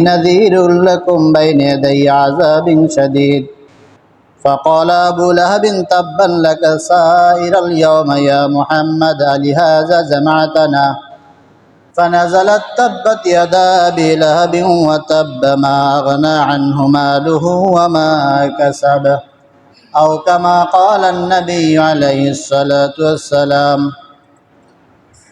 نذير لكم بين يدي عذاب شديد. فقال أبو لهب تبا لك سائر اليوم يا محمد لهذا جمعتنا. فنزلت تبت يدا أبي لهب وتب ما أغنى عنه ماله وما كسب. أو كما قال النبي عليه الصلاة والسلام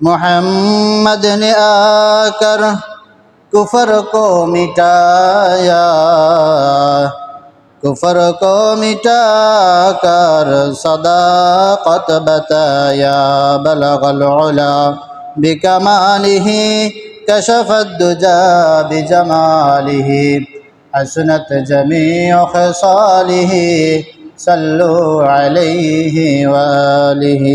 محمد نے آ کر کفر کو مٹایا۔ کفر کو مٹا کر صداقت بتایا۔ بلغ العلا بکمالہ کشف الدجا بجمالہ حسنت جميع خصاله صلوا عليه وآله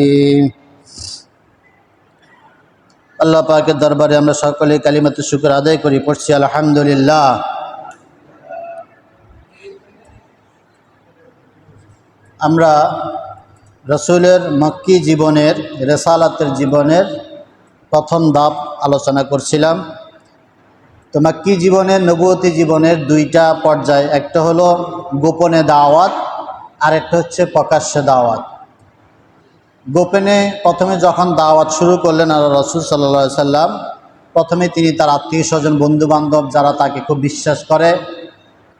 আল্লাহ পাকের দরবারে আমরা সকলে কালিমাতে শুকর আদায় করি, পড়ছি আলহামদুলিল্লাহ। আমরা রসুলের মক্কি জীবনের, রেসালাতের জীবনের প্রথম ধাপ আলোচনা করছিলাম। তো মাক্কি জীবনের নবতী জীবনের দুইটা পর্যায়, একটা হলো গোপনে দাওয়াত আর একটা হচ্ছে প্রকাশ্যে দাওয়াত। গোপনে প্রথমে যখন দাওয়াত শুরু করলেন আর রসুল সাল্লা সাল্লাম, প্রথমে তিনি তার আত্মীয় স্বজন, বন্ধুবান্ধব যারা তাকে খুব বিশ্বাস করে,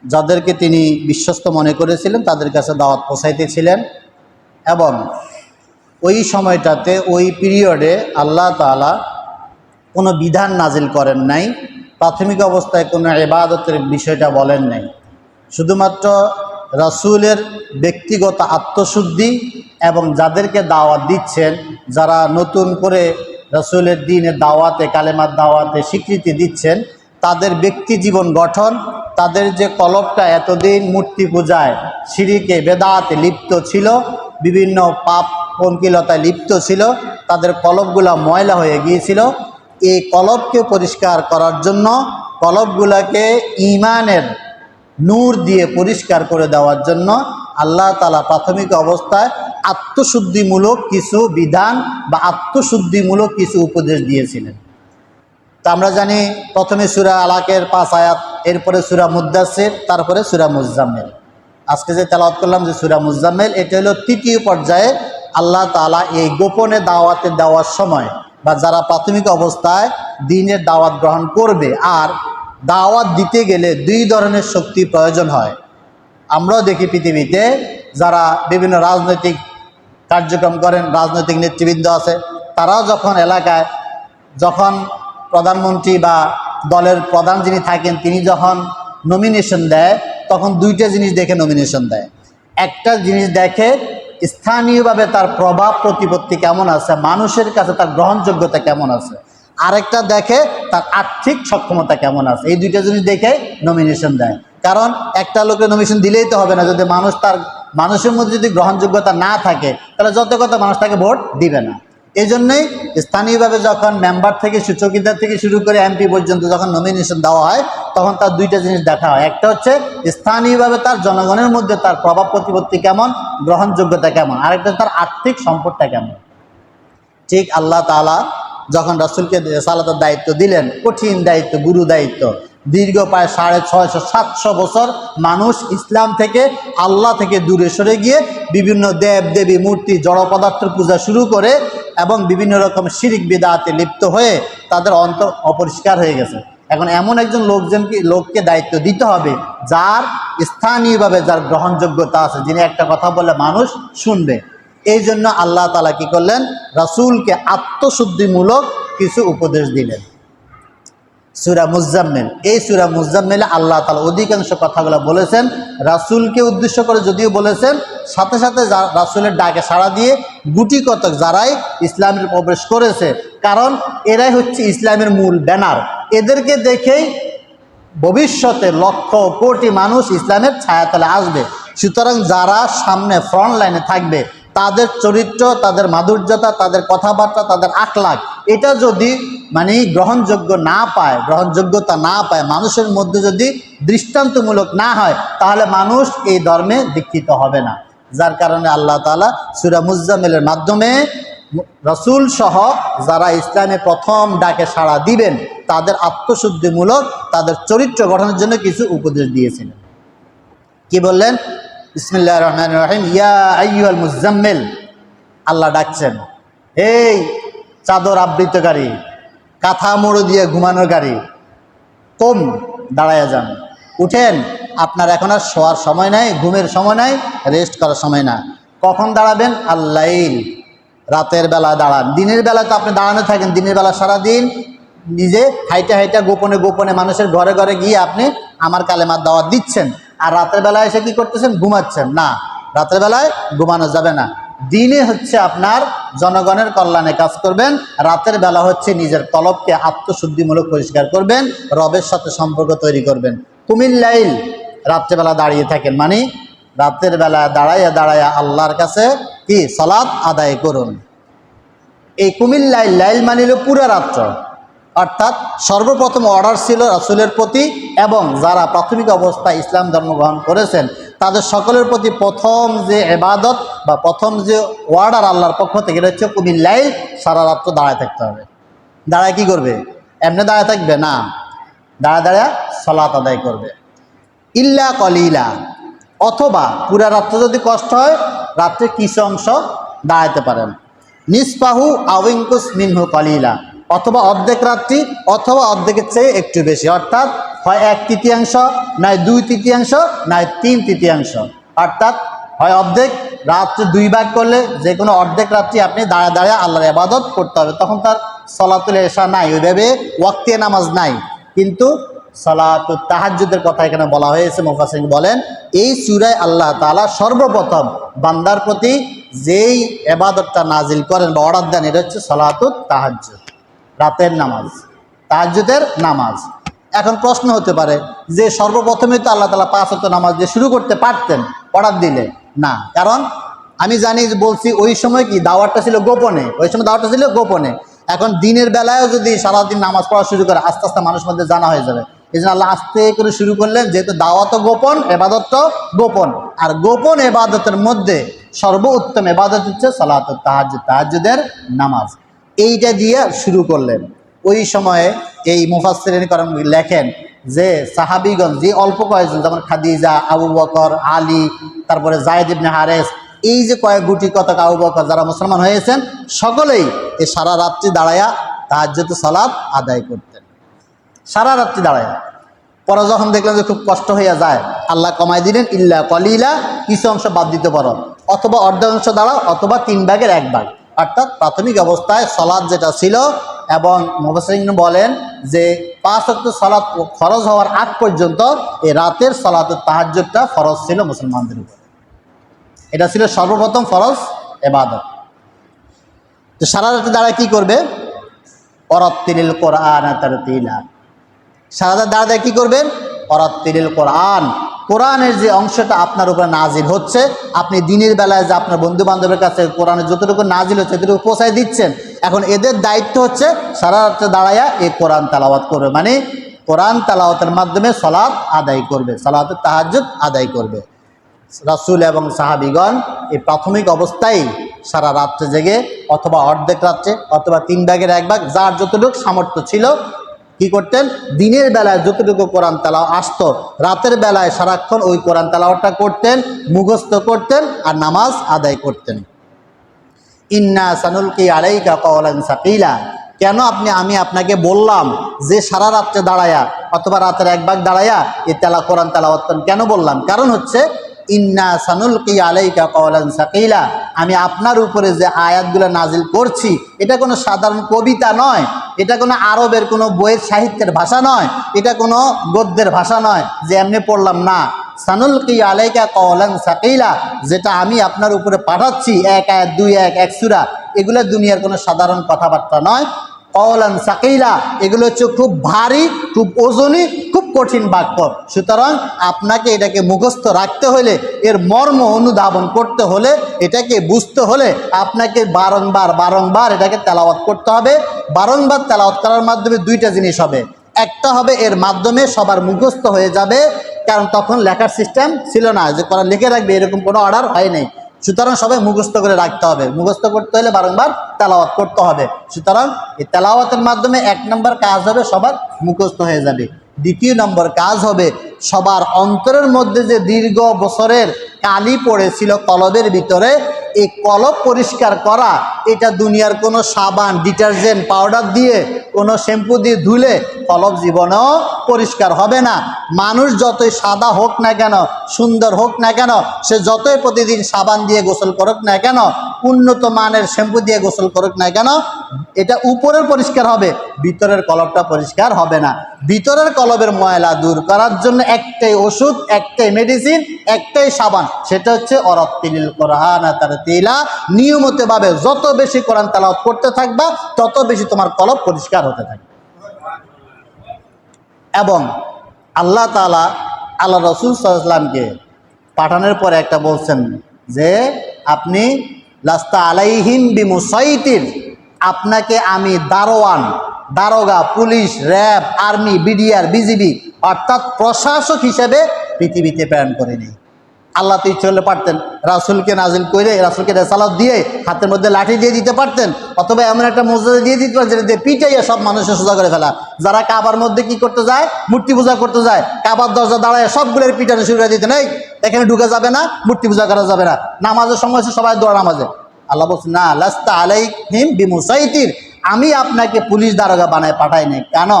যাদেরকে তিনি বিশ্বস্ত মনে করেছিলেন, তাদের কাছে দাওয়াত পৌঁছাইতেছিলেন এবং ওই সময়টাতে, ওই পিরিয়ডে আল্লাহ তালা কোনো বিধান নাজিল করেন নাই, প্রাথমিক অবস্থায় কোনো এবাদতের বিষয়টা বলেন নাই। শুধুমাত্র রাসুলের ব্যক্তিগত আত্মশুদ্ধি এবং যাদেরকে দাওয়াত দিচ্ছেন, যারা নতুন করে রসুলের দিনের দাওয়াতে, কালেমার দাওয়াতে স্বীকৃতি দিচ্ছেন, তাদের ব্যক্তি জীবন গঠন, তাদের যে কলবটা এতদিন মূর্তি পূজায় সিঁড়িকে বেদাতে লিপ্ত ছিল, বিভিন্ন পাপ পঙ্কিলতায় লিপ্ত ছিল, তাদের কলবগুলা ময়লা হয়ে গিয়েছিল, এই কলবকে পরিষ্কার করার জন্য কলবগুলাকে ইমানের নূর দিয়ে পরিষ্কার করে দেওয়ার জন্য আল্লাহ তালা প্রাথমিক অবস্থায় আত্মশুদ্ধিমূলক কিছু বিধান বা আত্মশুদ্ধিমূলক কিছু উপদেশ দিয়েছিলেন। তা আমরা জানি প্রথমে সুরা আলাকের পাঁচ আয়াত, এরপরে সুরা মুদাসির তারপরে সুরা মুজাম্মেল। আজকে যে তেলাওয়াত করলাম যে সুরা মুজাম্মেল, এটা হলো তৃতীয় পর্যায়ে আল্লাহ তালা এই গোপনে দাওয়াতে দেওয়ার সময় বা যারা প্রাথমিক অবস্থায় দিনের দাওয়াত গ্রহণ করবে আর দাওয়াত দিতে গেলে দুই ধরনের শক্তি প্রয়োজন হয়। আমরাও দেখি পৃথিবীতে যারা বিভিন্ন রাজনৈতিক কার্যক্রম করেন, রাজনৈতিক নেতৃবৃন্দ আছে, তারাও যখন এলাকায় যখন প্রধানমন্ত্রী বা দলের প্রধান যিনি থাকেন, তিনি যখন নমিনেশন দেয়, তখন দুইটা জিনিস দেখে নমিনেশন দেয়। একটা জিনিস দেখে স্থানীয়ভাবে তার প্রভাব প্রতিপত্তি কেমন আছে, মানুষের কাছে তার গ্রহণযোগ্যতা কেমন আছে। আরেকটা দেখে তার আর্থিক সক্ষমতা কেমন আছে। এই দুইটা জিনিস দেখে নমিনেশন দেয়। কারণ একটা লোকের নমিনেশন দিলেই তো হবে না। যদি মানুষ তার, মানুষের মধ্যে যদি গ্রহণযোগ্যতা না থাকে, তাহলে যত কথা মানুষ তাকে ভোট দিবে না। এই জন্যই স্থানীয়ভাবে যখন মেম্বার থেকে চৌকিদার থেকে শুরু করে এমপি পর্যন্ত যখন নমিনেশন দেওয়া হয়, তখন তার দুইটা জিনিস দেখা হয়। একটা হচ্ছে স্থানীয়ভাবে তার জনগণের মধ্যে তার প্রভাব প্রতিপত্তি কেমন, গ্রহণযোগ্যতা কেমন, আরেকটা তার আর্থিক সম্পদটা কেমন। ঠিক আল্লাহ তালা যখন রাসুলকে সালাতের দায়িত্ব দিলেন, কঠিন দায়িত্ব, গুরু দায়িত্ব, দীর্ঘ প্রায় সাড়ে ছয়শো, সাতশো বছর মানুষ ইসলাম থেকে আল্লাহ থেকে দূরে সরে গিয়ে বিভিন্ন দেব দেবী মূর্তি, জড় পদার্থের পূজা শুরু করে এবং বিভিন্ন রকম শিরিক বিদাতে লিপ্ত হয়ে তাদের অন্তর অপরিষ্কার হয়ে গেছে। এখন এমন একজন লোকজনকে, লোককে দায়িত্ব দিতে হবে, যার স্থানীয়ভাবে যার গ্রহণযোগ্যতা আছে। যিনি একটা কথা বললে মানুষ শুনবে। এই জন্য আল্লাহ তালা কি করলেন? রাসূলকে আত্মশুদ্ধিমূলক কিছু উপদেশ দিলেন। সুরা মুজাম্মেল। এই সুরা মুজাম্মেলে আল্লাহ তালা অধিকাংশ কথাগুলো বলেছেন। রাসূলকে উদ্দেশ্য করে যদিও বলেছেন, সাথে সাথে রাসূলের ডাকে সাড়া দিয়ে গুটি কতক যারাই ইসলামের প্রবেশ করেছে, কারণ এরাই হচ্ছে ইসলামের মূল ব্যানার। এদেরকে দেখেই ভবিষ্যতে লক্ষ কোটি মানুষ ইসলামের ছায়াতলে আসবে। সুতরাং যারা সামনে ফ্রন্ট লাইনে থাকবে তাদের চরিত্র, তাদের মাধুর্যতা, তাদের কথাবার্তা, তাদের আখলাখ, এটা যদি মানে গ্রহণযোগ্য না পায়, গ্রহণযোগ্যতা না পায়, মানুষের মধ্যে যদি দৃষ্টান্তমূলক না হয়, তাহলে মানুষ এই ধর্মে দীক্ষিত হবে না। যার কারণে আল্লাহ তালা সুরা মুজাম্মেলের মাধ্যমে রসুল সহ যারা ইসলামে প্রথম ডাকে সাড়া দিবেন, তাদের আত্মশুদ্ধিমূলক তাদের চরিত্র গঠনের জন্য কিছু উপদেশ দিয়েছিলেন। কি বললেন? বিসমিল্লাহ রহমান রহিম। ইয়া আইয়ুল মুজাম্মেল। আল্লাহ ডাকছেন। এই চাদর আবৃতকারী কাঁথা মোড়ো দিয়ে ঘুমানোর গাড়ি, কম দাঁড়ায়া যান। উঠেন, আপনার এখন আর শোয়ার সময় নাই, ঘুমের সময় নাই রেস্ট করার সময় না। কখন দাঁড়াবেন? আল্লাইল রাতের বেলা দাঁড়ান। দিনের বেলা তো আপনি দাঁড়ানো থাকেন, দিনের বেলা সারাদিন নিজে হাইটা হাইটা গোপনে গোপনে মানুষের ঘরে ঘরে গিয়ে আপনি আমার কালেমার দাওয়াত দিচ্ছেন। আর রাতের বেলায় এসে কি করতেছেন? ঘুমাচ্ছেন। না, রাতের বেলায় ঘুমানো যাবে না। দিনে হচ্ছে আপনার জনগণের কল্যাণে কাজ করবেন। রাতের বেলা হচ্ছে নিজের তলবকে আত্মশুদ্ধিমূলক পরিষ্কার করবেন, রবের সাথে সম্পর্ক তৈরি করবেন। কুমিল্লাইল রাত্রেবেলা দাঁড়িয়ে থাকেন মানে রাতের বেলা দাঁড়াইয়া দাঁড়াইয়া আল্লাহর কাছে কি? সালাত আদায় করুন। এই কুমিল্লাইল লাইল মানিল পুরা রাত্র। অর্থাৎ সর্বপ্রথম অর্ডার ছিল রাসুলের প্রতি এবং যারা প্রাথমিক অবস্থায় ইসলাম ধর্ম গ্রহণ করেছেন, তাদের সকলের প্রতি প্রথম যে এবাদত বা প্রথম যে ওয়ার্ডার আল্লাহর পক্ষ থেকে এটা হচ্ছে কুমিল্লাইল সারা রাত্র দাঁড়ায় থাকতে হবে। দাঁড়ায় কি করবে? এমনি দাঁড়ায় থাকবে? না। দাঁড়া দাঁড়া সলাত আদায় করবে। ইল্লা কলিলা। অথবা পুরা রাত্রে যদি কষ্ট হয়, রাত্রে কিছু অংশ দাঁড়াতে পারেন। নিসপাহু আউিঙ্কুস মিনহু কলিলা। অথবা অর্ধেক রাত্রি অথবা অর্ধেকের চেয়ে একটু বেশি। অর্থাৎ হয় এক তৃতীয়াংশ নয় দুই তৃতীয়াংশ নয় তিন তৃতীয়াংশ। অর্থাৎ হয় অর্ধেক, রাত্রে দুই ভাগ করলে যে কোনো অর্ধেক রাত্রি আপনি দাঁড়া দাঁড়িয়ে আল্লাহর আবাদত করতে হবে। তখন তার সলাতুল এসা নাই, ওইভাবে ওয়াক্তিয়া নামাজ নাই। কিন্তু সালাতু তাহাজ্জুদের কথা এখানে বলা হয়েছে মুফাসির বলেন, এই চূড়ায় আল্লাহ তাআলা সর্বপ্রথম বান্দার প্রতি যেই এবাদতটা নাজিল করেন বা অর্ডার দেন, এটা হচ্ছে সালাতু তাহাজ্জুদ। রাতের নামাজ, তাহাজ্জুদের নামাজ। এখন প্রশ্ন হতে পারে, যে সর্বপ্রথমে তো আল্লাহ তালা পাঁচ নামাজ দিয়ে শুরু করতে পারতেন অর্ডার দিলে। না, কারণ আমি জানি যে বলছি ওই সময় কি দাওয়াতটা ছিল গোপনে, ওই সময় দাওয়াতটা ছিল গোপনে। এখন দিনের বেলায়ও যদি সারাদিন নামাজ পড়া শুরু করে, আস্তে আস্তে মানুষ মধ্যে জানা হয়ে যাবে। এই জন্য আল্লাহ আস্তে করে শুরু করলেন, যেহেতু দাওয়াতও গোপন এবাদত গোপন। আর গোপন এবাদতের মধ্যে সর্বোত্তম এবাদত হচ্ছে সালাত তাহাজ তাহাজুদের নামাজ। এইটা দিয়ে শুরু করলেন। ওই সময়ে এই মুফাসরিন করেন লেখেন যে সাহাবিগঞ্জ যে অল্প কয়েকজন, যেমন খাদিজা, আবু বকর, আলী, তারপরে জায়দ ইবনে হারেস, এই যে কয়েক গুটি কতক আবু বকর যারা মুসলমান হয়েছেন, সকলেই এই সারা রাত্রি দাঁড়ায়া তাহাজ্জত সালাত আদায় করতেন। সারা রাত্রি দাঁড়ায়। পরে যখন দেখলেন যে খুব কষ্ট হইয়া যায়, আল্লাহ কমাই দিলেন, ইল্লা কলিলা কিছু অংশ বাদ দিতে পারো। অথবা অর্ধাংশ দাঁড়াও, অথবা তিন ভাগের এক ভাগ। অর্থাৎ প্রাথমিক অবস্থায় সলাদ যেটা ছিল এবং মোবাসিন বলেন যে পাঁচ অক্ট সলাদ ফরজ হওয়ার আগ পর্যন্ত এই রাতের সলাত তাহাজ্জুদটা ফরজ ছিল মুসলমানদের উপর। এটা ছিল সর্বপ্রথম ফরজ এবাদত। তো সারা রাতে দাঁড়ায় কি করবে? অরত্তিল কোরআন তারতিলা সারা রাত দাঁড়িয়ে কী করবেন অরত্তিল কোরআন কোরআনের যে অংশটা আপনার উপরে নাজিল হচ্ছে, আপনি দিনের বেলায় যে আপনার বন্ধু বান্ধবের কাছে কোরআনের যতটুকু নাজিল হচ্ছে ততটুকু পৌঁছায় দিচ্ছেন। এখন এদের দায়িত্ব হচ্ছে সারা রাত্রে দাঁড়াইয়া এই কোরআন তালাওয়াত করবে মানে কোরআন তালাওয়াতের মাধ্যমে সলাৎ আদায় করবে, সালাতের তাহাজ্জুদ আদায় করবে। রাসুল এবং সাহাবিগণ এই প্রাথমিক অবস্থায় সারা রাত্রে জেগে অথবা অর্ধেক রাত্রে অথবা তিন ভাগের এক ভাগ, যার যতটুকু সামর্থ্য ছিল কি করতেন? দিনের বেলায় যতটুকু কোরআন তালাও আসতো, রাতের বেলায় সারাক্ষণ ওই কোরআন তালাওয়াটা করতেন, মুখস্থ করতেন আর নামাজ আদায় করতেন। ইন্না সানুলকি আলাইকা কওলান সাকিলা। কেন আপনি, আমি আপনাকে বললাম যে সারা রাত্রে দাঁড়ায়া অথবা রাতের এক ভাগ দাঁড়ায়া এই তেলা, কোরআন তেলাওয়াত কেন বললাম? কারণ হচ্ছে ইন্না সানুল কি আলাইকা কওলান সাকিলা আমি আপনার উপরে যে আয়াতগুলো নাজিল করছি, এটা কোনো সাধারণ কবিতা নয়, এটা কোনো আরবের কোনো বইয়ের সাহিত্যের ভাষা নয়, এটা কোনো গদ্যের ভাষা নয়, যে এমনি পড়লাম না। সানুল কি আলাইকা কওলান সাকিলা যেটা আমি আপনার উপরে পাঠাচ্ছি, এক আয়াত, দুই এক এক সুরা, এগুলো দুনিয়ার কোনো সাধারণ কথাবার্তা নয়। কওলান সাকিলা এগুলো হচ্ছে খুব ভারী, খুব ওজনী কঠিন বাক্য। সুতরাং আপনাকে এটাকে মুখস্থ রাখতে হলে, এর মর্ম অনুধাবন করতে হলে, এটাকে বুঝতে হলে আপনাকে বারংবার বারংবার এটাকে তেলাওয়াত করতে হবে। বারংবার তেলাওয়াত করার মাধ্যমে দুইটা জিনিস হবে। একটা হবে, এর মাধ্যমে সবার মুখস্থ হয়ে যাবে, কারণ তখন লেখার সিস্টেম ছিল না, যে করা লিখে রাখবে, এরকম কোনো অর্ডার হয় নাই। সুতরাং সবাই মুখস্থ করে রাখতে হবে। মুখস্থ করতে হলে বারংবার তেলাওয়াত করতে হবে। সুতরাং এই তেলাওয়াতের মাধ্যমে এক নম্বর কাজ হবে সবার মুখস্থ হয়ে যাবে। দ্বিতীয় নম্বর কাজ হবে সবার অন্তরের মধ্যে যে দীর্ঘ বছরের কালি পড়েছিল কলবের ভিতরে, এই কলব পরিষ্কার করা, এটা দুনিয়ার কোনো সাবান, ডিটারজেন্ট, পাউডার দিয়ে, কোনো শ্যাম্পু দিয়ে ধুলে কলব জীবনেও পরিষ্কার হবে না। মানুষ যতই সাদা হোক না কেন, সুন্দর হোক না কেন, সে যতই প্রতিদিন সাবান দিয়ে গোসল করুক না কেন উন্নত মানের শ্যাম্পু দিয়ে গোসল করুক না কেন? এটা উপরের পরিষ্কার হবে, ভিতরের কলবটা পরিষ্কার হবে না। ভিতরের কলবের ময়লা দূর করার জন্য একটাই ওষুধ, একটাই মেডিসিন একটাই সাবান, সেটা হচ্ছে অরত্তিল কোরআন তার তিলা নিয়মিতভাবে যত বেশি কোরআন তালাওয়াত করতে থাকবা, তত বেশি তোমার কলব পরিষ্কার হতে থাকবে। এবং আল্লাহ তালা আল্লাহ রসুল সাল্লামকে পাঠানোর পরে একটা বলছেন যে, আপনি লাস্তা আলাইহিম বিমুসাইতির আপনাকে আমি দারোয়ান, দারোগা, police, RAB, army, BDR, BGB, অর্থাৎ প্রশাসক হিসেবে পৃথিবীতে প্রেরণ করে নেই আল্লাহ তো ইচ্ছে হলে পারতেন। রাসুলকে নাজিল করে রাসুলকে রেসালাত দিয়ে হাতের মধ্যে লাঠি দিয়ে দিতে পারতেন। অথবা এমন একটা মসজিদে দিয়ে দিতে পারতেন যে পিটাইয়া সব মানুষের সোজা করে ফেলা। যারা কাবার মধ্যে কি করতে যায়? মূর্তি পূজা করতে যায়। কাবার দরজা দাঁড়ায় সবগুলোর পিটানো শুরু করে দিতেন এই, এখানে ঢুকে যাবে না, মূর্তি পূজা করা যাবে না। নামাজের সময় সবাই দোয়া নামাজে। আল্লাহ বলছে না, লাস্তা আলাই হিম বিমুসাইতির। আমি আপনাকে পুলিশ দারোগা বানায় পাঠাই নাই কেন?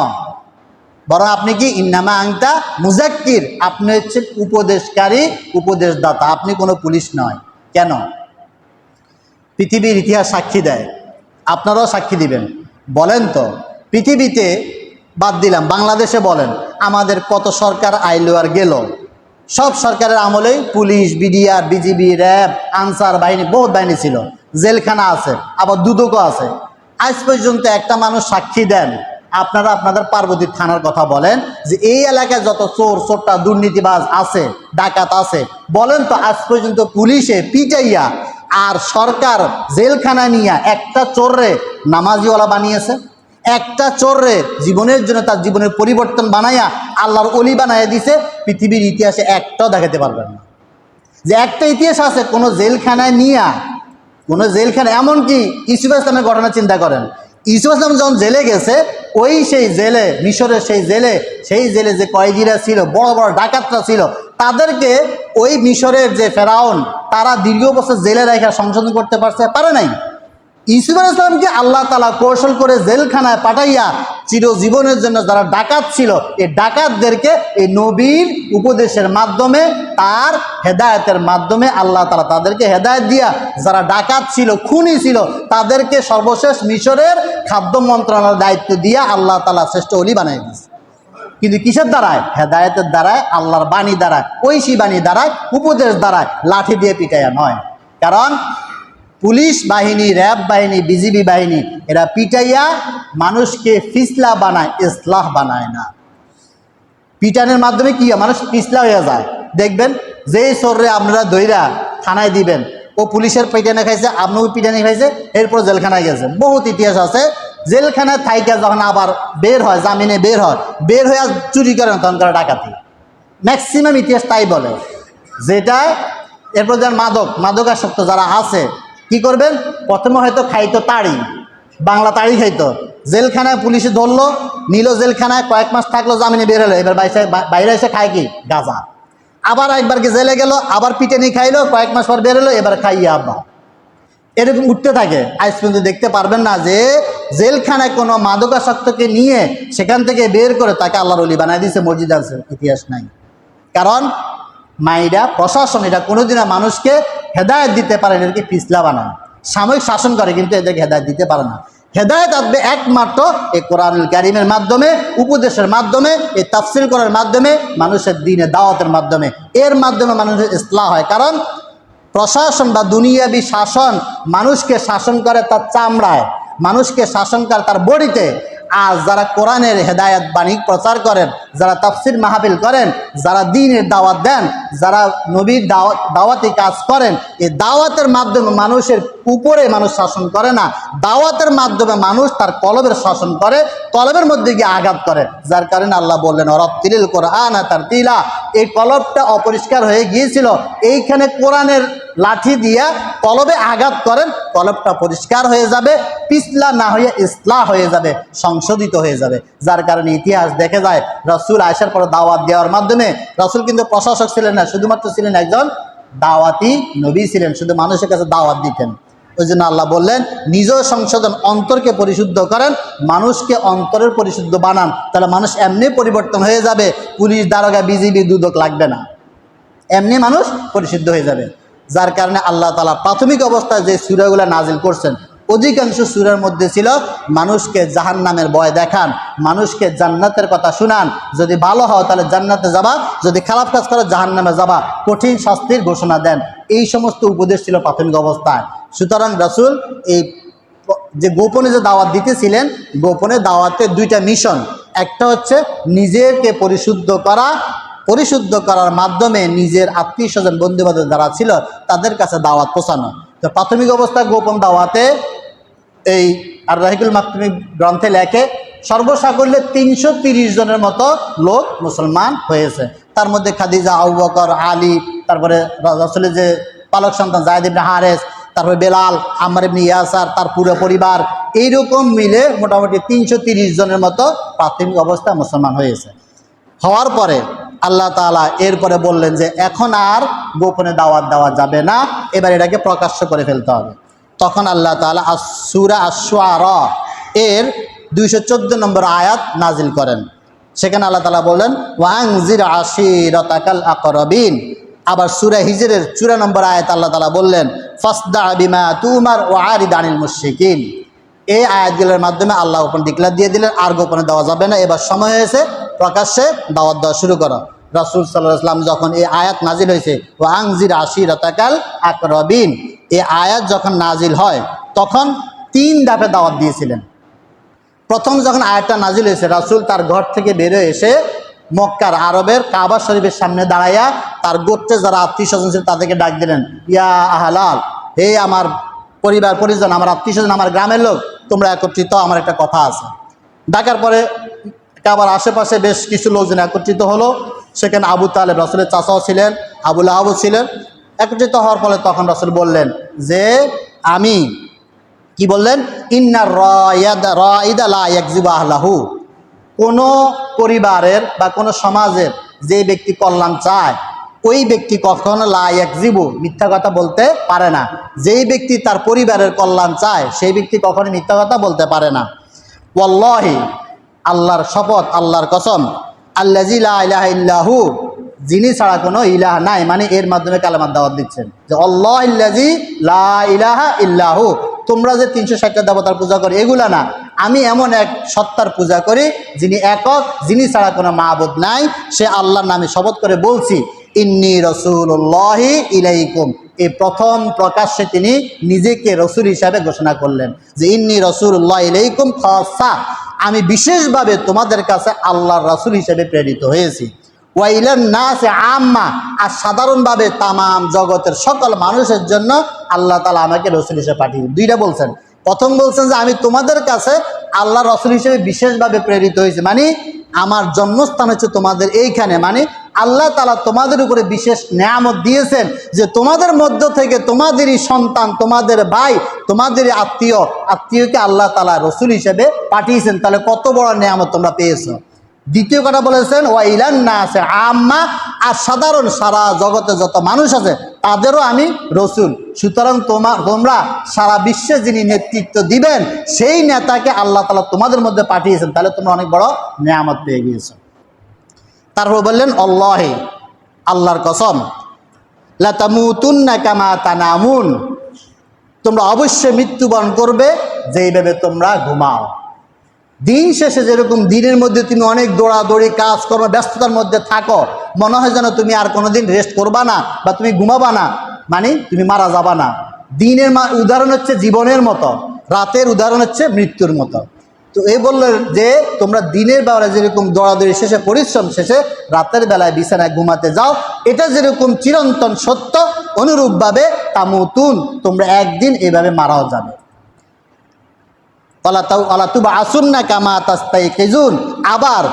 বরং আপনি কি ইন্নামা আংতা মুজাক্কির? আপনি হচ্ছেন উপদেশকারী, উপদেশদাতা। আপনি কোনো পুলিশ নয়। কেন? পৃথিবীর ইতিহাস সাক্ষী দেয়। আপনারাও সাক্ষী দিবেন। বলেন তো, পৃথিবীতে বাদ দিলাম, বাংলাদেশে বলেন, আমাদের কত সরকার আইলো আর গেল? সব সরকারের আমলেই police, BDR, BGB, RAB, Ansar বাহিনী, বহুত বাহিনী ছিল। জেলখানা আছে, আবার দুদকও আছে। আজ পর্যন্ত একটা মানুষ সাক্ষী দেন। আপনারা আপনাদের পার্বতী থানার কথা বলেন যে এই এলাকায় যত চোর চোরটা দুর্নীতিবাজ আছে, ডাকাত আছে, বলেন তো আজ পর্যন্ত পুলিশে পিটাইয়া আর সরকার জেলখানা নিয়ে একটা চোররে নামাজিওয়ালা বানিয়েছে, একটা চোররে জীবনের জন্য তার জীবনের পরিবর্তন বানাইয়া আল্লাহর অলি বানাইয়া দিছে, পৃথিবীর ইতিহাসে একটাও দেখাতে পারবেন না। যে একটা ইতিহাস আছে, কোনো জেলখানায় নিয়া, কোনো জেলখানা এমনকি ইসুফ ইসলামের ঘটনা চিন্তা করেন, ইসুফ ইসলাম যখন জেলে গেছে ওই সেই জেলে, মিশরের সেই জেলে সেই জেলে যে কয়েদিরা ছিল, বড় বড় ডাকাতরা ছিল, তাদেরকে ওই মিশরের যে ফেরাউন, তারা দীর্ঘ বছর জেলে রেখা সংশোধন করতে পারছে, পারে নাই? ইসুফ আলাইহিস সালামকে আল্লাহ তালা কৌশল করে জেলখানায় পাঠাইয়া চিরজীবনের জন্য যারা ডাকাত ছিল, এই ডাকাতদেরকে এই নবীর উপদেশের মাধ্যমে, তার হেদায়তের মাধ্যমে আল্লাহ তালা তাদেরকে হেদায়ত দিয়া, যারা ডাকাত ছিল, খুনি ছিল, তাদেরকে সর্বশেষ মিশরের খাদ্য মন্ত্রণালয়ের দায়িত্ব দিয়া আল্লাহ তালা শ্রেষ্ঠ অলি বানাই দিয়েছে কিন্তু কিসের দ্বারায়? হেদায়তের দ্বারায়, আল্লাহর বাণী দ্বারায়, ঐশী বাণী দ্বারায়, উপদেশ দ্বারায় লাঠি দিয়ে পিটাইয়া নয়। কারণ পুলিশ বাহিনী, র্যাব বাহিনী, বিজিবি বাহিনী, এরা পিটাইয়া মানুষকে ফিসলা বানায়, ইসলাহ বানায় না। পিটানের মাধ্যমে কি? মানুষ পিছলা হয়ে যায়। দেখবেন, যেই সররে আপনারা দইরা থানায় দিবেন, ও পুলিশের পিটানে খাইছে, আপনিও পিটানি খাইছে, এরপর জেলখানায় গেছে। বহুত ইতিহাস আছে। জেলখানায় থাইকা যখন আবার বের হয়, জামিনে বের হয়, বের হয়ে চুরি করেন, তখন করে ডাকাতি। ম্যাক্সিমাম ইতিহাস তাই বলে। যেটা, এরপর যেন মাদক, মাদকাসক্ত যারা আছে কি করবেন? প্রথমে হয়তো খাইতো তাড়ি। বাংলা তাড়ি খাইতো। জেলখানায় পুলিশে ধরলো, নিল জেলখানায়, কয়েক মাস থাকল, জামিনে বের হলো। এবার বাইরে বাইরে এসে খায় কি? গাঁজা। আবার একবার জেলে গেল, আবার পিটেনি খাইলো, কয়েক মাস পর বের হলো, এবার খাইয়ে আব্বা এরকম উঠতে থাকে। আজ পর্যন্ত দেখতে পারবেন না যে, জেলখানায় কোনো মাদকাসক্তকে নিয়ে সেখান থেকে বের করে তাকে আল্লাহর অলি বানায় দিয়েছে, মসজিদ আছে ইতিহাস নাই। কারণ, মাইরা প্রশাসন, এটা কোনোদিনও মানুষকে হেদায়ত দিতে পারে এদেরকে পিছলা বানায় সাময়িক শাসন করে, কিন্তু এদেরকে হেদায়ত দিতে পারে না। হেদায়ত আসবে একমাত্র এই কোরআনুল কারিমের মাধ্যমে, উপদেশের মাধ্যমে, এই তাফসিল করার মাধ্যমে, মানুষের দিনে দাওয়াতের মাধ্যমে। এর মাধ্যমে মানুষের ইসলাহ হয়। কারণ প্রশাসন বা দুনিয়াবি শাসন মানুষকে শাসন করে তার চামড়ায়, মানুষকে শাসন করে তার বডিতে। আর যারা কোরআনের হেদায়ত বাণী প্রচার করেন, যারা তাফসির মাহফিল করেন, যারা দিনের দাওয়াত দেন, যারা নবীর দাওয়াত দাওয়াতি কাজ করেন এই দাওয়াতের মাধ্যমে মানুষের উপরে মানুষ শাসন করে না। দাওয়াতের মাধ্যমে মানুষ তার কলবের শাসন করে, কলবের মধ্যে গিয়ে আঘাত করে। যার কারণে আল্লাহ বললেন অরব তিলিল কোরআন তার তিলা এই কলবটা অপরিষ্কার হয়ে গিয়েছিল। এইখানে কোরআনের লাঠি দিয়া কলবে আঘাত করেন, কলবটা পরিষ্কার হয়ে যাবে, পিছলা না হয়ে ইসলাহ হয়ে যাবে, সংশোধিত হয়ে যাবে। যার কারণে ইতিহাস দেখে যায়, রসুল আয়সার পর দাওয়াত দেওয়ার মাধ্যমে রসুল কিন্তু প্রশাসক ছিলেন না, শুধুমাত্র ছিলেন একজন দাওয়াতি নবী ছিলেন, শুধু মানুষের কাছে দাওয়াত দিতেন। ওই জন্য আল্লাহ বললেন, নিজ সংশোধন অন্তরকে পরিশুদ্ধ করেন, মানুষকে অন্তরের পরিশুদ্ধ বানান, তাহলে মানুষ এমনি পরিবর্তন হয়ে যাবে, পুলিশ, দারোগা, বিজিবি, দুদক লাগবে না। এমনি মানুষ পরিশুদ্ধ হয়ে যাবে। যার কারণে আল্লাহ তালা প্রাথমিক অবস্থায় যে সুরাগুলো নাজিল করছেন, অধিকাংশ সুরের মধ্যে ছিল মানুষকে জাহান নামের ভয় দেখান, মানুষকে জান্নাতের কথা শুনান। যদি ভালো হও তাহলে জান্নাতে যাবা, যদি খারাপ কাজ করো জাহান নামে যাবা। কঠিন শাস্তির ঘোষণা দেন। এই সমস্ত উপদেশ ছিল প্রাথমিক অবস্থায়। সুতরাং রাসুল এই যে গোপনে যে দাওয়াত দিতেছিলেন, গোপনে দাওয়াতের দুইটা মিশন। একটা হচ্ছে নিজেকে পরিশুদ্ধ করা পরিশুদ্ধ করার মাধ্যমে নিজের আত্মীয় স্বজন বন্ধু বান্ধব যারা ছিল, তাদের কাছে দাওয়াত পৌঁছানো। তো প্রাথমিক অবস্থায় গোপন দাওয়াতে এই আর রাহিকুল মাকতুমি গ্রন্থে লেখে সর্বসাকল্যে তিনশো জনের মতো লোক মুসলমান হয়েছে। তার মধ্যে খাদিজা আউবকর আলী, তারপরে রসলের যে পালক সন্তান জায়দ ইবনে হারেস, তারপরে বেলাল, আমার ইবনে ইয়াসার, তার পুরো পরিবার, এইরকম মিলে মোটামুটি তিনশো জনের মতো প্রাথমিক অবস্থা মুসলমান হয়েছে। হওয়ার পরে আল্লাহ তাআলা এরপরে বললেন যে, এখন আর গোপনে দাওয়াত দেওয়া যাবে না। এবার এটাকে প্রকাশ্য করে ফেলতে হবে। তখন আল্লাহ তাআলা সুরা আশোয়ার এর দুইশো চোদ্দ নম্বর আয়াত নাজিল করেন। সেখানে আল্লাহ তাআলা বলেন ওয়াংজির আশিরতাকাল আকরবিন। আবার সুরা হিজরের চূড়া নম্বর আয়াত আল্লাহ তালা বললেন, ফাসদা বিমা তুমার ও আরিদ আনিল মুশরিকিন। এই আয়াতগুলোর মাধ্যমে আল্লাহ ওপেন ডিক্লার দিয়ে দিলেন, আর গোপনে দেওয়া যাবে না। এবার সময় হয়েছে প্রকাশ্যে দাওয়াত দেওয়া শুরু করো। রাসুল সাল্লাহ যখন এই আয়াত নাজিল হয়েছে ও আংজির আশি রতাকাল আকরবিন, এই আয়াত যখন নাজিল হয়, তখন তিন ধাপে দাওয়াত দিয়েছিলেন। প্রথম যখন আয়াতটা নাজিল হয়েছে, রাসুল তার ঘর থেকে বেরোয় এসে মক্কার আরবের কাবা শরীফের সামনে দাঁড়াইয়া তার গোত্রে যারা আত্মীয় স্বজন ছিল তাদেরকে ডাক দিলেন, ইয়া আহালাল, হে আমার পরিবার, পরিজন, আমার আত্মীয় স্বজন, আমার গ্রামের লোক, তোমরা একত্রিত, আমার একটা কথা আছে। ডাকার পরে কাবার আশেপাশে বেশ কিছু লোকজন একত্রিত হলো। সেখানে আবু তালেব, রাসুলের চাচাও ছিলেন আবুল আহাবু ছিলেন। একত্রিত হওয়ার ফলে তখন রাসুল বললেন যে, আমি কি বললেন? ইন্নার রাহু কোনো পরিবারের বা কোনো সমাজের যে ব্যক্তি কল্যাণ চায়, ওই ব্যক্তি কখনো লায়াক জীবু মিথ্যা কথা বলতে পারে না। যেই ব্যক্তি তার পরিবারের কল্যাণ চায়, সেই ব্যক্তি কখনো মিথ্যা কথা বলতে পারে না। ওয়াল্লাহি আল্লাহর শপথ, আল্লাহর কসম। ইলাহা ইল্লাহু, যিনি ছাড়া কোনো ইলাহ নাই মানে এর মাধ্যমে কালামার দাওয়াত দিচ্ছেন। যে অল্লাহ ইল্লাজি লা ইলাহা ইল্লাহু, তোমরা যে তিনশো ষাটটা দেবতার পূজা করো, এগুলা না। আমি এমন এক সত্তার পূজা করি, যিনি একক, যিনি ছাড়া কোনো মাহবুদ নাই, সে আল্লাহর নামে শপথ করে বলছি, ইন্নি রসুল্লাহি ইলাইকুম। এই প্রথম প্রকাশ্যে তিনি নিজেকে রসুল হিসাবে ঘোষণা করলেন যে, ইন্নি রসুল্লাহ ইলাইকুম খাসা আমি বিশেষভাবে তোমাদের কাছে আল্লাহর রসুল হিসেবে প্রেরিত হয়েছি। ওয়াইলেন না সে আম্মা, আর সাধারণভাবে তামাম জগতের সকল মানুষের জন্য আল্লাহ তালা আমাকে রসুল হিসেবে পাঠিয়ে দুইটা বলছেন। প্রথম বলছেন যে, আমি তোমাদের কাছে আল্লাহ রসুল হিসেবে বিশেষভাবে প্রেরিত হয়েছি। মানে আমার জন্মস্থান হচ্ছে তোমাদের এইখানে। মানে আল্লাহ তালা তোমাদের উপরে বিশেষ নিয়ামত দিয়েছেন যে তোমাদের মধ্য থেকে তোমাদেরই সন্তান, তোমাদের ভাই, তোমাদেরই আত্মীয়, আত্মীয়কে আল্লাহ তালা রসুল হিসেবে পাঠিয়েছেন। তাহলে কত বড় নিয়ামত তোমরা পেয়েছ? দ্বিতীয় কথা বলেছেন, ওয়া ইলান না আছে আম্মা আর সাধারণ সারা জগতে যত মানুষ আছে, তাদেরও আমি রসুল। সুতরাং তোমার তোমরা সারা বিশ্বে যিনি নেতৃত্ব দিবেন, সেই নেতাকে আল্লাহ তালা তোমাদের মধ্যে পাঠিয়েছেন। তাহলে তোমরা অনেক বড় নিয়ামত পেয়ে গিয়েছো। তারপর বললেন অল্লাহে আল্লাহর কসম। কামা তানামুন। তোমরা অবশ্যই মৃত্যুবরণ করবে যেইভাবে তোমরা ঘুমাও। দিন শেষে যেরকম দিনের মধ্যে তুমি অনেক দৌড়াদৌড়ি, কাজকর্ম, ব্যস্ততার মধ্যে থাকো, মনে হয় যেন তুমি আর কোনোদিন রেস্ট করবা না বা তুমি ঘুমাবা না। মানে তুমি মারা যাবা না। দিনের উদাহরণ হচ্ছে জীবনের মতো, রাতের উদাহরণ হচ্ছে মৃত্যুর মতো। তো এই বললেন যে, তোমরা দিনের বেলা যেরকম দৌড়াদৌড়ি শেষে পরিশ্রম শেষে, রাতের বেলায় বিছানায় ঘুমাতে যাও। এটা যেরকম চিরন্তন সত্য, অনুরূপভাবে তামুতুন। তোমরা একদিন এভাবে মারাও যাবে। না কামা তাস্তাই খেজুন আবার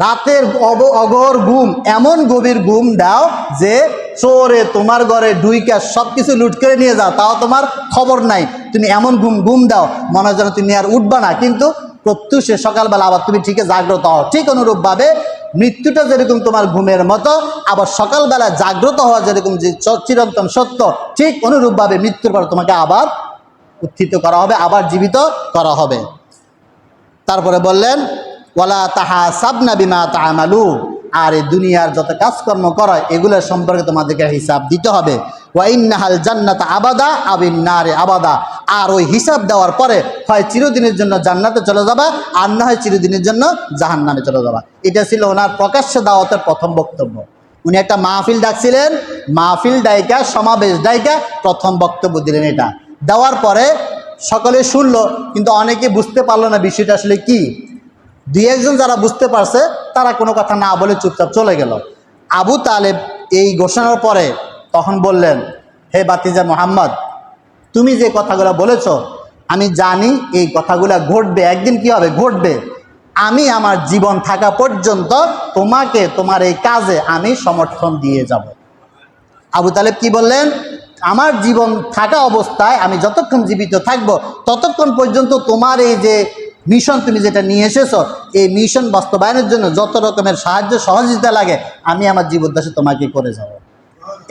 রাতের অব অগর ঘুম, এমন গভীর ঘুম দাও যে, চোরে তোমার ঘরে ডুইকা সব কিছু লুট করে নিয়ে যাও। তাও তোমার খবর নাই। তুমি এমন ঘুম ঘুম দাও। মনে হয় যেন তুমি আর উঠবা না। কিন্তু প্রত্যুষে সকালবেলা আবার তুমি ঠিকই জাগ্রত হও। ঠিক অনুরূপভাবে মৃত্যুটা যেরকম তোমার ঘুমের মতো, আবার সকালবেলা জাগ্রত হওয়া যেরকম যে চিরন্তন সত্য, ঠিক অনুরূপভাবে মৃত্যুর পর তোমাকে আবার উত্থিত করা হবে, আবার জীবিত করা হবে। তারপরে বললেন, ওয়ালা তাহা সাবনা বিমা তামালু আর এই দুনিয়ার যত কাজকর্ম করা, এগুলোর সম্পর্কে তোমাদেরকে হিসাব দিতে হবে। ওয়াইন্নাহাল জান্নাত আবাদা আবিন নারে আবাদা। আর ওই হিসাব দেওয়ার পরে হয় চিরদিনের জন্য জান্নাতে চলে যাবা, আর না হয় চিরদিনের জন্য জাহান্নামে চলে যাবা। এটা ছিল ওনার প্রকাশ্য দাওয়াতের প্রথম বক্তব্য। উনি একটা মাহফিল ডাকছিলেন, মাহফিল ডাইকা, সমাবেশ ডাইকা, প্রথম বক্তব্য দিলেন এটা। দেওয়ার পরে সকলে শুনলো, কিন্তু অনেকে বুঝতে পারল না বিষয়টা আসলে কি। দুই একজন যারা বুঝতে পারছে তারা কোনো কথা না বলে চুপচাপ চলে গেল। আবু তালেব এই ঘোষণার পরে তখন বললেন, হে বাতিজা মোহাম্মদ, তুমি যে কথাগুলো বলেছ, আমি জানি এই কথাগুলো ঘটবে। একদিন কি হবে? ঘটবে। আমি আমার জীবন থাকা পর্যন্ত তোমাকে, তোমার এই কাজে আমি সমর্থন দিয়ে যাব। আবু তালেব কি বললেন, আমার জীবন থাকা অবস্থায় আমি যতক্ষণ জীবিত থাকব, ততক্ষণ পর্যন্ত তোমার এই যে মিশন তুমি যেটা নিয়ে এসেছ, এই মিশন বাস্তবায়নের জন্য যত রকমের সাহায্য সহযোগিতা লাগে, আমি আমার জীবদ্দাসে তোমাকে করে যাব।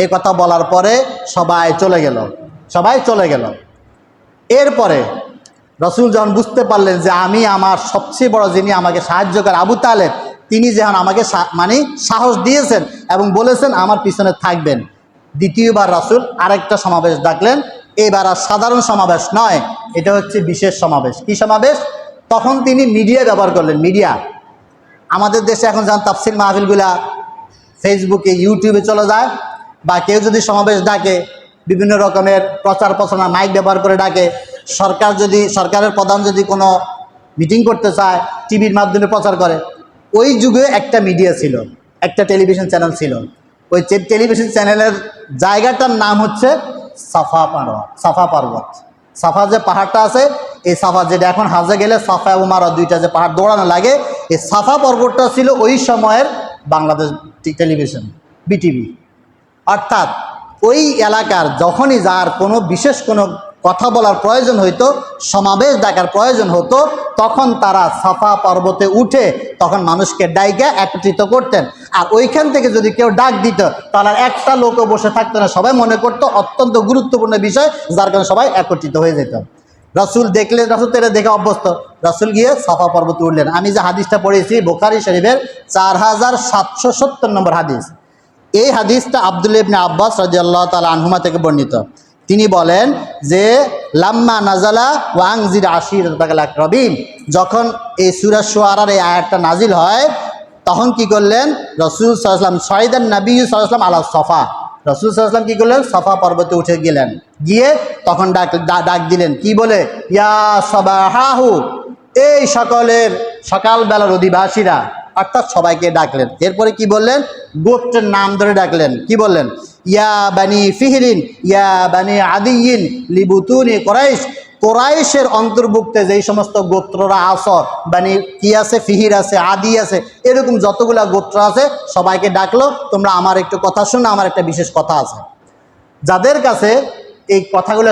এ কথা বলার পরে সবাই চলে গেল, সবাই চলে গেল। এরপরে রসুল যখন বুঝতে পারলেন যে আমি আমার সবচেয়ে বড় যিনি আমাকে সাহায্য করে আবু তালেব, তিনি যখন আমাকে মানে সাহস দিয়েছেন এবং বলেছেন, আমার পিছনে থাকবেন। দ্বিতীয়বার রাসুল আরেকটা সমাবেশ ডাকলেন, এবার আর সাধারণ সমাবেশ নয়, এটা হচ্ছে বিশেষ সমাবেশ। কি সমাবেশ? তখন তিনি মিডিয়া ব্যবহার করলেন মিডিয়া আমাদের দেশে এখন যেমন তাফসিল মাহফিলগুলা ফেসবুকে ইউটিউবে চলে যায়, বা কেউ যদি সমাবেশ ডাকে, বিভিন্ন রকমের প্রচার প্রচারণা মাইক ব্যবহার করে ডাকে, সরকার যদি, সরকারের প্রধান যদি কোনো মিটিং করতে চায় টিভির মাধ্যমে প্রচার করে, ওই যুগে একটা মিডিয়া ছিল, একটা টেলিভিশন চ্যানেল ছিল। ওই টেলিভিশন চ্যানেলের জায়গাটার নাম হচ্ছে সাফা পার্বত সাফা পর্বত সাফা যে পাহাড়টা আছে, এই সাফা যেটা এখন হাজে গেলে সাফা এবং মারা দুইটা যে পাহাড় দৌড়ানো লাগে, এই সাফা পর্বতটা ছিল ওই সময়ের বাংলাদেশ টেলিভিশন, বিটিভি। অর্থাৎ ওই এলাকার যখনই যার কোনো বিশেষ কোনো কথা বলার প্রয়োজন হইতো, সমাবেশ ডাকার প্রয়োজন হতো, তখন তারা সাফা পর্বতে উঠে তখন মানুষকে ডাইকা একত্রিত করতেন। আর ওইখান থেকে যদি কেউ ডাক দিত, তাহলে একটা লোকও বসে থাকতো না। সবাই মনে করতো, অত্যন্ত গুরুত্বপূর্ণ বিষয়, যার কারণে সবাই একত্রিত হয়ে যেত। রাসুল দেখলে, রাসুল তো এটা দেখে অভ্যস্ত। রাসুল গিয়ে সাফা পর্বতে উঠলেন। আমি যে হাদিসটা পড়েছি, বোখারি শরীফের চার হাজার সাতশো সত্তর নম্বর হাদিস। এই হাদিসটা আবদুল্লা ইবনে আব্বাস রাজিয়াল্লাহ তালা আনহুমা থেকে বর্ণিত। তিনি বলেন যে, লাম্মা নাজালা ওয়াংজির আশির রবিন যখন এই সুরা সোয়ারার এই আয়াতটা নাজিল হয়, তখন কি করলেন? রসুল সাল্লাম সঈদান নবী সাল্লাম আলা সফা। রসুল সাল্লাম কি করলেন? সফা পর্বতে উঠে গেলেন। গিয়ে তখন ডাক ডাক দিলেন। কি বলে? ইয়া সবাহাহু। এই সকলের সকালবেলার অধিবাসীরা, অর্থাৎ সবাইকে ডাকলেন। এরপরে কি বললেন? গোত্রের নাম ধরে ডাকলেন। কি বললেন? ইয়া বানি ফিহরিন ইয়া বানি আদিয়িন লিবুতুনি কোরাইশ। কোরাইশের অন্তর্ভুক্তে যেই সমস্ত গোত্ররা আস মানে কি আছে, ফিহির আছে, আদি আছে, এরকম যতগুলা গোত্র আছে, সবাইকে ডাকলো, তোমরা আমার একটু কথা শোনো, আমার একটা বিশেষ কথা আছে। যাদের কাছে এই কথাগুলো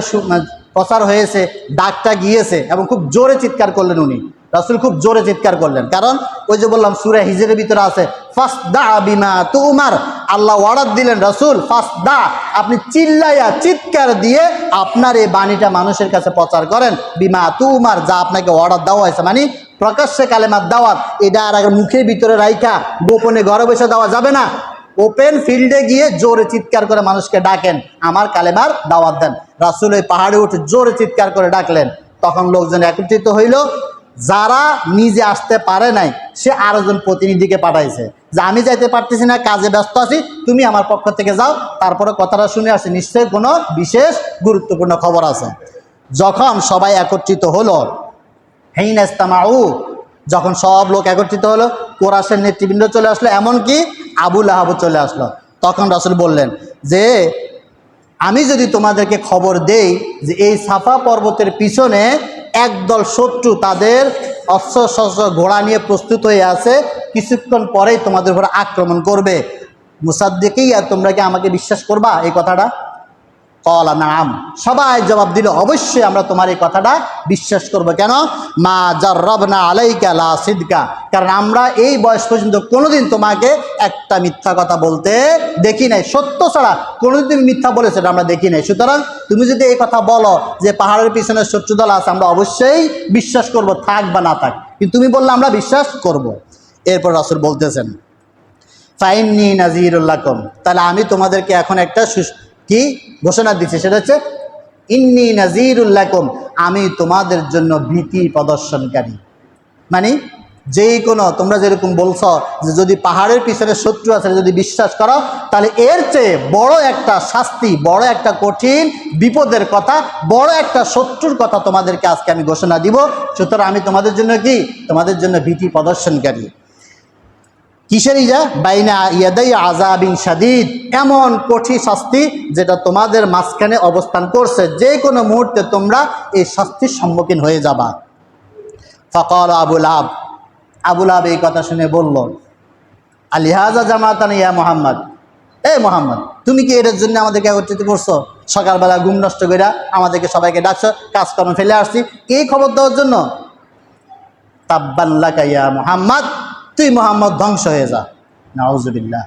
প্রচার হয়েছে, ডাকটা গিয়েছে, এবং খুব জোরে চিৎকার করলেন উনি। রাসুল খুব জোরে চিৎকার করলেন। কারণ ওই যে বললাম, সুরে হিজের ভিতরে আছে ফাস দা বিমা তু উমার। আল্লাহ অর্ডার দিলেন, রাসুল ফাস দা আপনি চিল্লাইয়া চিৎকার দিয়ে আপনার এই বাণীটা মানুষের কাছে প্রচার করেন, বিমা তু উমার, যা আপনাকে অর্ডার দেওয়া হয়েছে। মানে প্রকাশ্যে কালেমার দাওয়াত, এটা আর আগে মুখের ভিতরে রাইখা, গোপনে ঘরে বসে দেওয়া যাবে না। ওপেন ফিল্ডে গিয়ে জোরে চিৎকার করে মানুষকে ডাকেন, আমার কালেমার দাওয়াত দেন। রাসুল ওই পাহাড়ে উঠে জোরে চিৎকার করে ডাকলেন। তখন লোকজন একত্রিত হইল যারা নিজে আসতে পারে নাই, সে আরও জন প্রতিনিধিকে পাঠাইছে। যে আমি যাইতে পারতেছি না, কাজে ব্যস্ত আছি, তুমি আমার পক্ষ থেকে যাও। তারপরে কথাটা শুনে আসছে নিশ্চয়ই কোনো বিশেষ গুরুত্বপূর্ণ খবর আছে। যখন সবাই একত্রিত হলো, হেইন ইস্তামাউ যখন সব লোক একত্রিত হলো কোরাসের নেতৃবৃন্দ চলে আসলো, এমনকি আবুল আহাবু চলে আসলো। তখন রাসুল বললেন যে, আমি যদি তোমাদেরকে খবর দেই যে এই সাফা পর্বতের পিছনে একদল শত্রু তাদের অস্ত্র শস্ত্র ঘোড়া নিয়ে প্রস্তুত হয়ে আছে। কিছুক্ষণ পরেই তোমাদের উপর আক্রমণ করবে। মুসাদ্দিকেই আর তোমরা কি আমাকে বিশ্বাস করবা এই কথাটা? কলা, নাম। সবাই জবাব দিল, অবশ্যই আমরা তোমার এই কথাটা বিশ্বাস করব। কেন? মা জাররবনা আলাইকা লা সিদকা। কারণ আমরা এই বয়স পর্যন্ত কোনোদিন তোমাকে একটা মিথ্যা কথা বলতে দেখি নাই। সত্য ছাড়া কোনোদিন তুমি মিথ্যা বলেছ, এটা আমরা দেখি নাই। সুতরাং তুমি যদি এই কথা বলো যে পাহাড়ের পিছনে শত্রুদল আছে, আমরা অবশ্যই বিশ্বাস করব, থাক বা না থাক। কিন্তু তুমি বললে আমরা বিশ্বাস করব। এরপর রাসুল বলতেছেন ফাইন নি ফাইননি নাজিরুল্লাহম তাহলে আমি তোমাদেরকে এখন একটা কি ঘোষণা দিচ্ছে সেটা হচ্ছে, ইন্নি নাজিরুল্লাহম আমি তোমাদের জন্য ভীতি প্রদর্শনকারী। মানে যেই কোনো, তোমরা যেরকম বলছো যে যদি পাহাড়ের পিছনে শত্রু আছে, যদি বিশ্বাস করো, তাহলে এর চেয়ে বড় একটা শাস্তি, বড় একটা কঠিন বিপদের কথা, বড় একটা শত্রুর কথা তোমাদেরকে আজকে আমি ঘোষণা দিব। সুতরাং আমি তোমাদের জন্য কি? তোমাদের জন্য ভীতি প্রদর্শনকারী। কিসের ইজা? বাইনা ইয়াদাই আজাবিন সাদিদ এমন কঠিন শাস্তি যেটা তোমাদের মাঝখানে অবস্থান করছে। যে কোনো মুহূর্তে তোমরা এই শাস্তির সম্মুখীন হয়ে যাবা। ফকর আবুল আব আবুল আব এই কথা শুনে বলল আলিহাজা জামাতান ইয়া মোহাম্মদ? এ মোহাম্মদ, তুমি কি এটার জন্য আমাদেরকে একত্রিত করছ? সকালবেলা ঘুম নষ্ট করে আমাদেরকে সবাইকে ডাকছো, কাজকর্ম ফেলে আসছি। এই খবর দেওয়ার জন্য? তাব্বাল্লাকা ইয়া মোহাম্মদ। তুই মোহাম্মদ ধ্বংস হয়ে যা। নাউজুবিল্লাহ।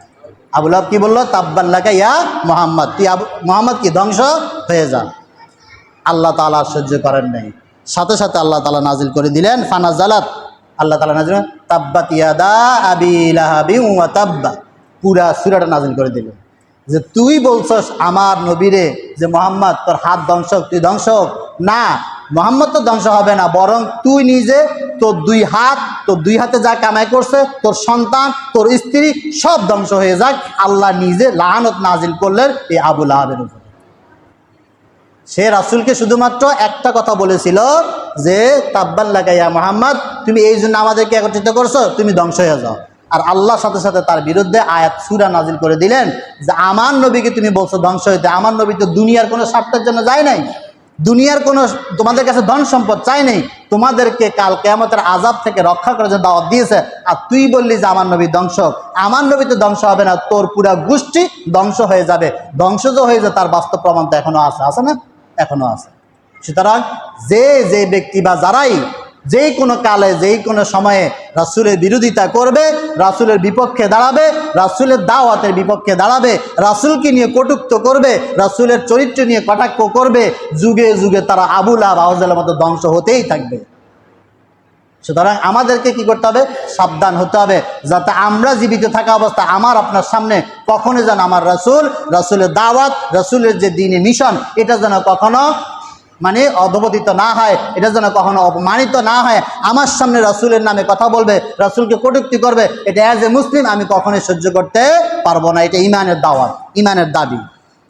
আবুল আব কি বলল? তাব্বাল্লাকা ইয়া মোহাম্মদ। তুই আবু মোহাম্মদ কি ধ্বংস হয়ে যা। আল্লাহ তালা সহ্য করেন নাই। সাথে সাথে আল্লাহ তালা নাজিল করে দিলেন ফানা জালাত আল্লাহ তালা নাজিল তাব্বাত ইয়াদা আবি ওয়া তাব্বা। পুরা সুরাটা নাজিল করে দিলেন। যে তুই বলছস আমার নবীরে যে মোহাম্মদ, তোর হাত ধ্বংস তুই ধ্বংস। না মোহাম্মদ তো ধ্বংস হবে না, বরং তুই নিজে তোর দুই হাত, তোর দুই হাতে যা কামাই করছে, তোর সন্তান, তোর স্ত্রী সব ধ্বংস হয়ে যাক। আল্লাহ নিজে লাহানত নাজিল করলেন এই আবুল আহাবের উপর। সে রাসুলকে শুধুমাত্র একটা কথা বলেছিল যে, তাব্বাল লাগাইয়া মোহাম্মদ, তুমি এই জন্য আমাদেরকে একত্রিত করছ, তুমি ধ্বংস হয়ে যাও। আর আল্লাহর সাথে সাথে তার বিরুদ্ধে আয়াত, সুরা নাজিল করে দিলেন যে, আমার নবীকে তুমি বলছো ধ্বংস হইতে, আমার নবী তো দুনিয়ার কোনো স্বার্থের জন্য যায় নাই। দুনিয়ার কোনো তোমাদের কাছে ধন সম্পদ চাই নেই, তোমাদেরকে কাল কেয়ামতের আজাব থেকে রক্ষা করার জন্য দাওয়াত দিয়েছে। আর তুই বললি যে আমার নবী ধ্বংস আমার নবী তো ধ্বংস হবে না, তোর পুরা গোষ্ঠী ধ্বংস হয়ে যাবে। ধ্বংস যে হয়ে যায় তার বাস্তব প্রমাণ তো এখনও আছে আছে না? এখনও আছে। সুতরাং যে যে ব্যক্তি বা যারাই যেই কোনো কালে যেই কোনো সময়ে রাসুলের বিরোধিতা করবে, রাসুলের বিপক্ষে দাঁড়াবে, রাসুলের দাওয়াতের বিপক্ষে দাঁড়াবে, রাসুলকে নিয়ে কটুক্ত করবে, রাসুলের চরিত্র নিয়ে কটাক্ষ করবে, যুগে যুগে তারা আবুল আবাউজের মতো ধ্বংস হতেই থাকবে। সুতরাং আমাদেরকে কি করতে হবে? সাবধান হতে হবে, যাতে আমরা জীবিত থাকা অবস্থা আমার আপনার সামনে কখনো যেন আমার রাসুল, রাসুলের দাওয়াত, রাসুলের যে দিনে মিশন, এটা যেন কখনো মানে অধপতিত না হয়, এটা যেন কখনো অপমানিত না হয়। আমার সামনে রাসুলের নামে কথা বলবে, রাসুলকে কটুক্তি করবে, এটা অ্যাজ এ মুসলিম আমি কখনোই সহ্য করতে পারব না, এটা ইমানের দাওয়াত, ইমানের দাবি।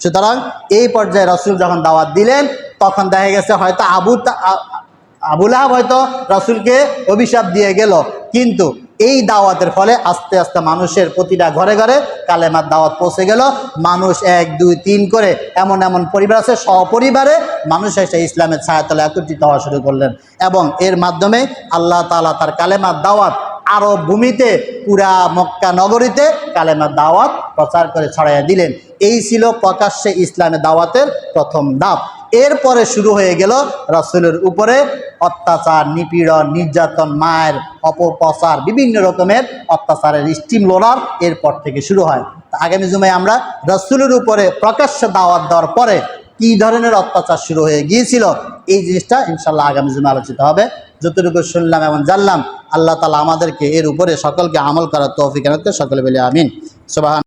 সুতরাং এই পর্যায়ে রসুল যখন দাওয়াত দিলেন, তখন দেখা গেছে হয়তো আবু আবুল আহাব হয়তো রাসুলকে অভিশাপ দিয়ে গেল। কিন্তু এই দাওয়াতের ফলে আস্তে আস্তে মানুষের প্রতিটা ঘরে ঘরে কালেমার দাওয়াত পৌঁছে গেল। মানুষ এক, দুই, তিন করে এমন এমন পরিবার আছে, সপরিবারে মানুষ এসে ইসলামের ছায়াতলে একত্রিত হওয়া শুরু করলেন এবং এর মাধ্যমে আল্লাহ তালা তার কালেমার দাওয়াত আরব ভূমিতে পুরা মক্কা নগরীতে কালেমার দাওয়াত প্রচার করে ছড়াইয়া দিলেন। এই ছিল প্রকাশ্যে ইসলামের দাওয়াতের প্রথম ধাপ। এরপরে শুরু হয়ে গেল রাসূলের উপরে অত্যাচার, নিপীড়ন, নির্যাতন, মায়ের অপপ্রচার, বিভিন্ন রকমের অত্যাচারের স্টিম লোলার এরপর থেকে শুরু হয়। আগামী জুমায় আমরা রসুলের উপরে প্রকাশ্য দাওয়াত দেওয়ার পরে কী ধরনের অত্যাচার শুরু হয়ে গিয়েছিল এই জিনিসটা ইনশাল্লাহ আগামী জুমে আলোচিত হবে। যতটুকু শুনলাম এবং জানলাম, আল্লাহ তালা আমাদেরকে এর উপরে সকলকে আমল করার তৌফিক সকলে বলে আমিন। সুবাহ